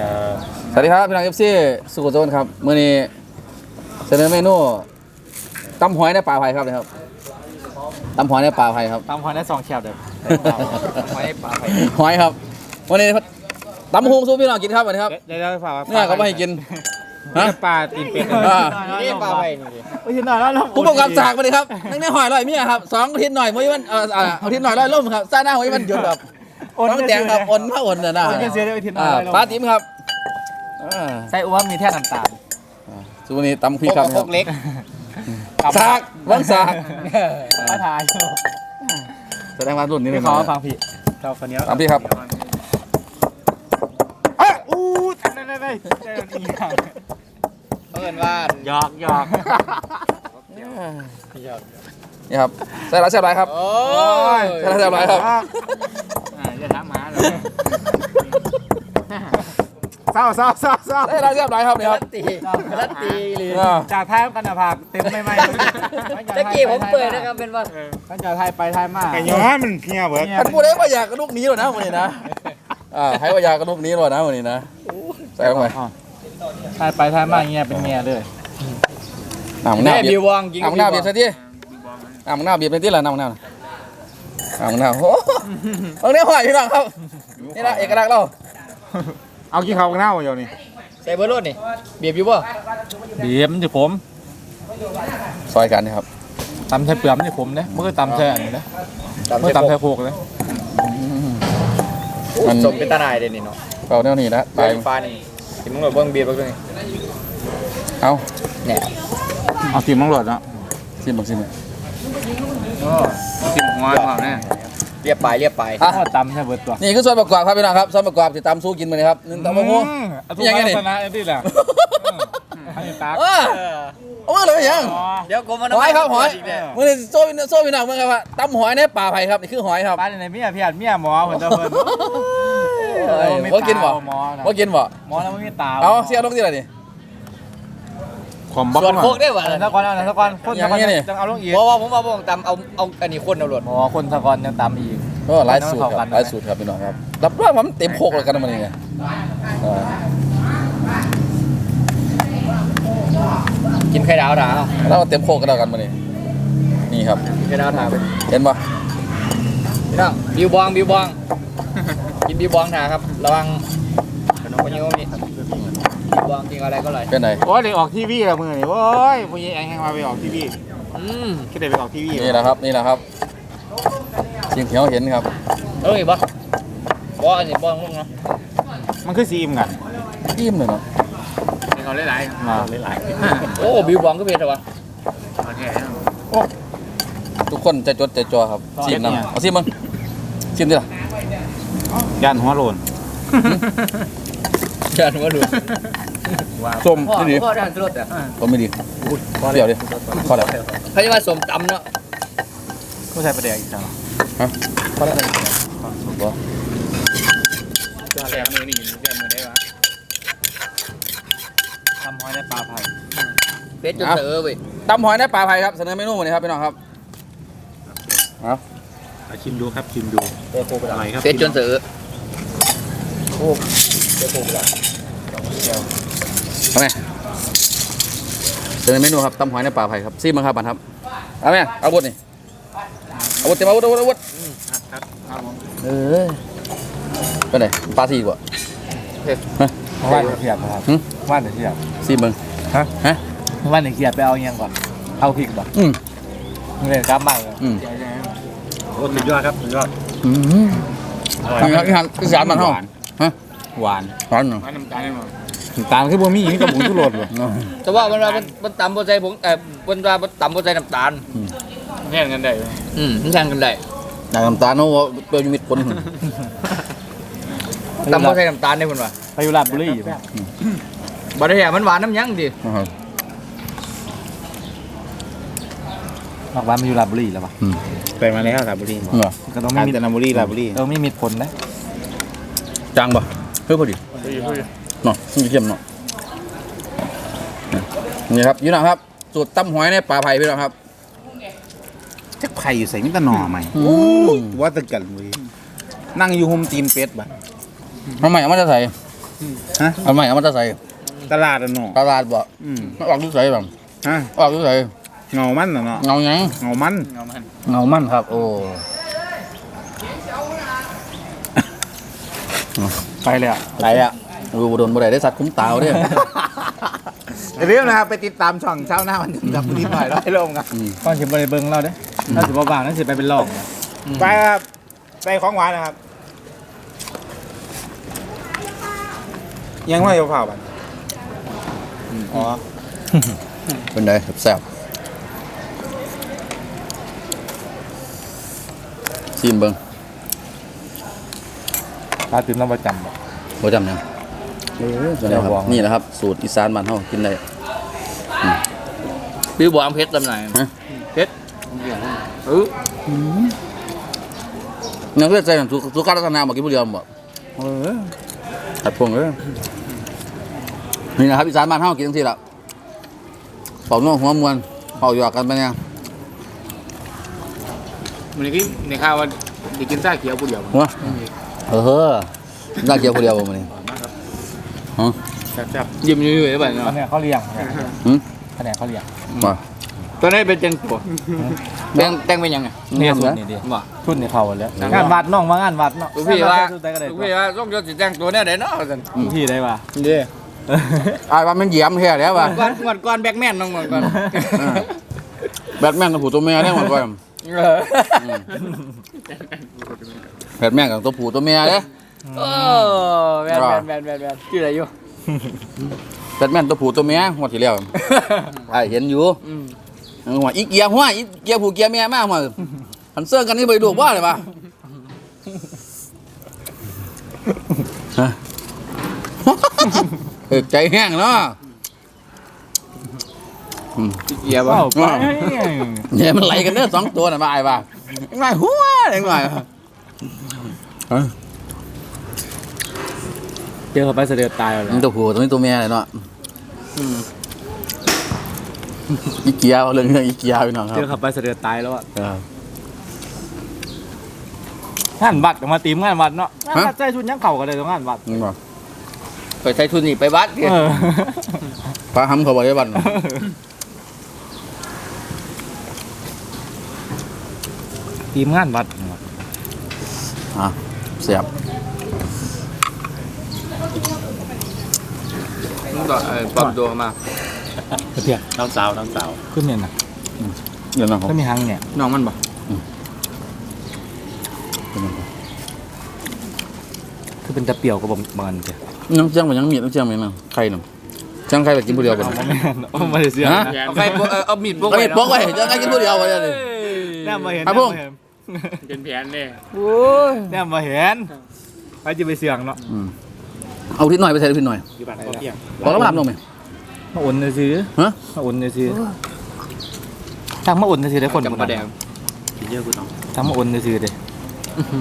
ครับสวัสดีครับพี่น้องเอฟซีสุโขทัยครับมื้อนี้เสนอเมนูตำหอยในป่าไผ่ครับนะครับตำหอยในป่าไผ่ครับตามพอได้สองแคบเด้อไว้ปลาไผ่หอยครับวันนี้ตำฮงสู้พี่น้องกินครับวันนี้ครับได้ได้ฝากว่าเนี่ยเขาไม่ให้กินฮะปลาตีนเป็ดอ่านี่ปลาไผ่นี่ดิโอ้ยหน่อยแล้วเราผู้ประกอบจากมาเลยครับนั่งในหอยลอยเมียครับสองอาทิตย์หน่อยมื้อวันเอ่ออ่าอาทิตย์หน่อยลอยล่มครับซ่าหน้ามื้อวันหยุดครับ น้องแตงครับอ่อนมาอ่อนน่ะนะโอนกันเสียได้ไปทีหน่อ่าอยปลาติ๋มครับอ่าใส่อ้วนมีแท่น้ำตาลสู้วันนี้ตำพริกพวกครับพวกเล็กสากวันสากมาถ่ายอยู่แสดงว่ารุ่นนี้ไม่เลยขอนะฟังพี่เราคนนี้ตามพี่ครับ อะอู้ได้ได้ได้ได้ได้อีกอย่างเพิ่นว่าหยอกหยอกนี่ครับใส่ร้ายใส่ร้ายครับ โอ้ย ใส่ร้ายใส่ร้ายครับอ่า อย่าถามหมาเลยเศร้าเศร้าเศร้าเศร้าใส่ร้ายใส่ร้ายครับนี่ครับ ตีรัดตีเลยอ่า จากท้ายกันนะผักเต็มไม่ไม่ตะกี้ผมเปิดนะครับเป็นว่าตั้งจากท้ายไปท้ายมาไก่ย้อนมันเพี้ยเบิด ท่านพูดได้ว่าอยากกระลูกหนี้หรอนะวันนี้นะอ่าให้ว่าอยากกระลูกหนี้หรอนะวันนี้นะใส่ลงไปท้ายไปท้ายมาเงี้ยเป็นเมียเลยน้ำมะนาแม่วบิบีวบวางกินน้ำมะนาวบีบใส่ที่น้ำมะนาวบีบใส่ที่ละน้ำมะนา วน่ะน้ำมะนาวโอ้โหเอาเนี่ยหอยพี่น้องครับ นี่นะเอกลักษณ์เรา เอากี่เขากันหน้าอยู่นี่ใส่เบอร์รถนี่ เบียบอยู่บ่บีบมันจะผมซอยกันนะครับตำใช้เปลือกมันจะผมเนี่ยเมื่อตำใช้อันนี้นะเมื่อตำใช้โคกเลยมันสมเป็นตาหนายเด่นนี่เนาะเปล่าแนวนี้นะปลาตายปลานี่ที่มึงบอกเบิ่งเบียบเบิ่งนี่เอาเนี่ยเอาทีมมังหลดเนาะชิมบังชิมบัง ทีมหัวเปล่าเนี่ยเรียบปลายเรียบปลายอะก็ตำใช้เบิดตัวนี่คือส่วนประกอบครับพี่น้องครับส่วนประกอบที่ตำสู้กินมาเลยครับหนึ่งตำมะม่วง ทุกยังไงวันนี่ ชนะไอ้ที่แหละให้ตาเออเอามาเลยยังเดี๋ยวกูมันหอยครับหอยอีกแล้วมื่อนี้โซ่พี่โซ่พี่น้องเมื่อครับว่าตำหอยในป่าไผ่ครับนี่คือหอยครับป้าในเมียพี่อัดเมียหมอเหมือนเดิมเพิ่นเอ้ยบ่กินบ่หมอนะบ่กินบ่หมอแล้วไม่มีตาเอาเสียลงที่ไหนนี่ ความบักส่วนมาโคกได้บ่เอาล่ะสักก่อนเอาสักก่อนคนอย่างนี้นี่จังเอาลงอีกเพราะว่าผมว่าผมตำเอาเอาอันนี้คนเอาหลดหมอคนสักก่อนยังตำอีกก็หลายสูตรครับหลายสูตรครับพี่น้องครับรับรองว่ามันเต็มโคกเลยกันนะมันนี่ไงเออกินไข่ดาวถาเอาแล้วเต็มโคกกันแล้วกันมันนี่นี่ครับกินไข่ดาวถาไปเห็นปะพี่น้องบิวบองบิวบองกินบิวบองถาครับระวังขนมปังโยมนี่ บิวบองกินอะไรก็อร่อยเป็นไหนโอ้ยได้ออกทีวีแล้วมือนี่โอ้ยผู้ใหญ่แองแหงมาไปออกทีวีอืมคิดได้ไปออกทีวีนี่แหละครับนี่แหละครับสิ่งที่เขาเห็นครับเอ้ยบ่บ่อันนี้บ่ลงเนาะมันคือซีมกันยิ้มเลยเนาะเขาหลายๆมาหลายโอ้บิวบองก็เป็นแต่ว่าทุกคนใจจดใจจ่อครับชิมนำเอาชิมมึงชิมดิล่ะๆย่านหัวโลนเชิญมาดู ส้มพ่อนี่ดิพ่อทานสลดอะผมไม่ดีเปรี้ยวดิพอแล้วเขาจะมาสมตำเนาะผู้ชายประเดี๋ยวอีกครั้งพอแล้วบ่แสบมือนี่แสบมือได้วะทำหอยในปลาไผ่เฟสจนเตอเว้ยตำหอยในป่าไผ่ครับเสนอเมนูวันนี้ครับพี่น้องครับเอาชิมดูครับชิมดูอะไรครับเฟสจนเตอเอาไหมเสนอเมนูครับตำหอยในป่าไผ่ครับซีมังครับบันครับเอาไหมเอาบดนี่เอาบดเต็มเอาบดเอาบดเอาบดเออเป็นไงปลาสีกว่าว่านเขียบครับหึว่านเขียบซีมึงฮะฮะว่านเขียบไปเอาเงี้ยก่อนเอาพริกบ่อืมเรียนกลับมากเลยอืมโอ้สุดยอดครับสุดยอดอืมอีกอย่างอีกสามมันเท่าฮะหวานร้อนเนาะน้ำตาลน้ำ ตาลคือบ่มีนี่กับผงชูรสว่ะแต่ว่ามันว่ามันมันตำบนใจผงเอ่อมันว่ามันตำบนใจน้ำตาลแน่นกันได้อืมมันแทงกันได้แต่น้ำตาลเนาะเปรี้ยวอยูมิดคนตำบนใจน้ำตาลได้มันว่าไปอยู่ลาดบุรีอยู่บ่ได้แห่มันหวานน้ำยังดินะครับนอกบ้านมาอยู่ลาดบุรีแล้วปะอืมไปมาแล้วลาบุรีเหรอก็ต้องกาไม่ญมีจนบุรีลาบุรีเออไม่มีผลนะจังปะเฮ้ยพอดี เนาะมันจะเข้มเนาะนี่ครับอยู่นะครับ สูตรตำหอยในป่าไผ่พี่น้องครับจักไผ่อยู่ใส่มิตรหน่อใหม่อืมว่าแตะกันเว้ยนั่งอยู่หุมตีนเป็ดบ่ะทำไมเอามาจะใส่เอาใหม่เอามาจะใส่ตลาดอะเนาะตลาดบ่อืมออกลูกใส่บ่ฮะออกลูกใส่เงามันน่ะเนาะเงาหยังเงามันเงามันเงามันครับ โอ้ไปเลยอะไรอะ ดูบ่โดนบ่ได้ได้สัตว์คุ้มตาวเด้อ อย่าลืมนะครับไปติดตามช่องเช้าหน้าวันจันทร์กับนิดหน่อยร้อยลงครับก่อนสิบ่ได้เบิ่งเราเด้ถ้าสิบ่บางนั่นสิไปเป็นหลอกไปครับไปของหวานนะครับ ยังไม่เอาเผาบันอ๋อเป็นไงแซ่บๆชิมเบิ่งปลาติมน้ำประจำบ่บ่จำยัง เออนี่นะครับเดี๋ยวบอกนี่นะครับ สูตรอีสานบ้านเฮากินได้บิวบองเพชรตำไหนฮะเพชรเออยังเลือดใจกันสุสุการัตนาบ่กินผู้เดียวบ่เออตัดพวงเด้อนี่นะครับอีสานบ้านเฮากินจังซี่ล่ะเป่าน่วหัวมวนเป่าหยอกกันไปเนี่ยมันนี่ในข้าวว่าได้กินซ่าเขียวผู้เดียวหัวเออน่าเกี่ยวผู้เดียวบ่มื้อนี้ฮะแซ่บยิ้มอยู่ๆได้ป่ะอันเนาะเนี้ยเขาเลี้ยงหึอันเนี้ยเขาเลี้ยงมาตอนนี้เป็นจังตัวแดงแดงเป็นยังไงเนี่ยเหสุรดอนี่ดิบ่ทุนในเขาแล้วงานวัดน้องมางานวัดเนาะลูกพี่ว่าสุดใจก็ได้ลูกพี่ว่าต้องจะสิแต่งตัวเนี่ยได้เนาะว่าซั่นลูกพี่ได้ป่ะเด้อายว่ามันเหยียมแท้แล้วว่ะก่อนก่อนก่อนแบ็คแมนน้องก่อนก่อนแบทแมนกับผู้ตัวแม่ได้หมดก่อนเออแบทแมนกับตัวผู้ตัวแม่เด้ โอ้แมนแมนแมนแมนชื่ออะไรอยู่ แบทแมนตัวผู้ตัวแม่งวดที่แล้วไอ้ายเห็นอยู่อืมหัวอีเกียหัวอีเกียผู้เกียแม่มากมาหันเสื้อกันนี่ไปดูว่าเลยป่ะฮะเออใจแห้งเนาะเหี้ยบ่เอ้าไปเนี่ยมันไหลกันเด้อสองตัวน่ะบ่ายป่ะไงหัวไงไง เจอเขาไปเสด็จตายแล้วมันตัวผู้ตัวนี้ตัวแม่เลยเนาะอีเกียเรื่องเรื่องอีเกียพี่น้องครัเจอบเขาไปเสด็จตายแล้วอะเอองานวัดมาตีมงานวัดเนาะงานฮะวัดใจชุดยังเข่ากันเลยตรงงานวัดนี่บ่ไปใช้ทุนนี่ไปวัดเถเออะอพระหำเขาบอกได้บันตีมงานวัดอะเสียบ มึงก็เออปลอมตัวมาเพียงน้องสาวน้องสาวขึ้นเนี่ยนะเดี๋ยวนะครัก็มีหังเนี่ยน้องมันบ่คือเป็นตะเปียวกับบะเมินเจ้ะน้ำเจียงมันยังมีน้ำเจียงไหมนะใครน่ะเจียงใครแบบกินผู้เดียวกันเอามาแม่นเอามาเสียฮะเอาใครเออเอามีดพกก็ไว้ไม่ปกไว้เจียงใครกินผู้เดียวไปเลยแนมมาเห็นครับแนผมมมาเห็นเป็นแผนเลยโอ้ยแนมมาเห็นไปจะไปเสี่ยงเนาะ อืม เอาทิศหน่อยไปใส่ทิศหน่อยอยู่บ้านพ่อเพียงบอกแล้วมาทำลงไหมมาอุ่นจะซื้อฮะมาอุ่นจะซื้อทางมาอุ่นจะซื้อได้คนกับปลาแดงกินเยอะกูต้องทางมาอุ่นจะซื้อเด้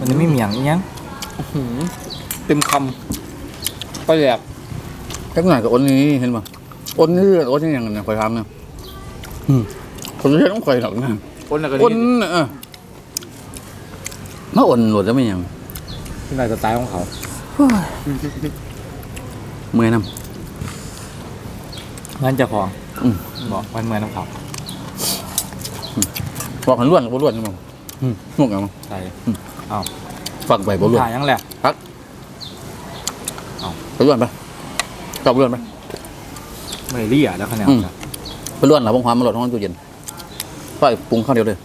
มันจะไม่เหมียงอีหยังเต็มคำปลาแดงแค่หน่อยกับอ้นนี้เห็นป่ะอ้นนี่อ้นนี่ยังไงคอยทำเนี่ยอืมคนไม่ใช่ต้องคอยหรอกนะคนละก็อ้นดีเออมาอ้นหลดจะไม่ยังที่ไหนสไตล์ของเขา เมื่อยน้เงินเจะของอืมบอกวันเมื่อน้ำเขาำบอกหันล้วนกับล้วนกันมั้งอืมงงกันมั้งใช่ฝักใบบ่ล้วนถ่ายยังแหละไปล้วนไปกลับล้วนไป ไม่ได้เรียแล้วคะแนนอืมไปล้วนหลับความมาหลดห้องตู้เย็นไปปรุงข้าวเดียวเลย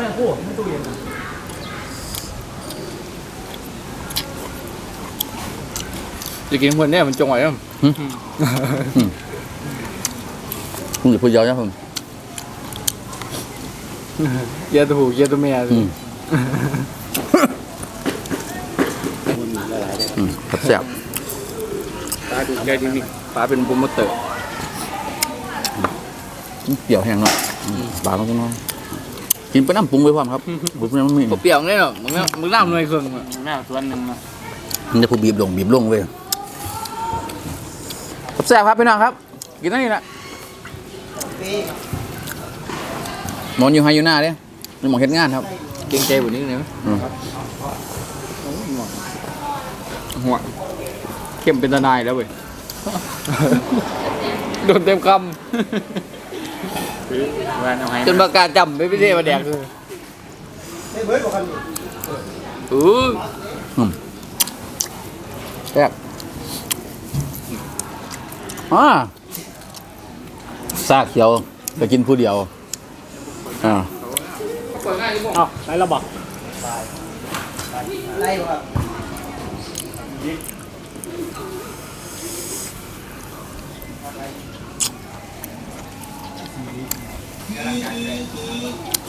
ไปเอาพวกหมาแม่กู้ไม่ตู้เย็นจะกินคนเนี่ยมันจงไว้แล้วมึงอย่าพูดยาวนะผมเยี่ยตัวผู้เยี่ยตัวเมียอืมอืมแซ่บตาดูใจจริงปลาเป็นโปรโมเตอร์เปรี้ยวแห้งเนาะอืมบางก็น้อย กินไปน้ำปรุงไปพร้อมครับบุญมันมีบ่เปรี้ยวเลยเนาะมึงเอามึงน้ำหน่วยเครื่องอะๆแม่ส่วนหนึ่งนะมันจะพูดบีบลงบีบลงเว้ยแซ่บครับพี่น้องครับ กินนั่นนี่แหละนอนอยู่ไฮอยู่หน้าเด้นี่หมองเฮ็ดงานครับ เกรงใจบุญนิดนึงอืมหัวเข้มเป็นทนายแล้วเว้ย โดนเต็มค แวนเอาให้ำจนประกาศจำไม่ได้มาแดกเลยเออแซ่บอ่าซากเขียวจะกินผู้เดียวอ่าอ้าวไหนระบอก กำลังใจเลย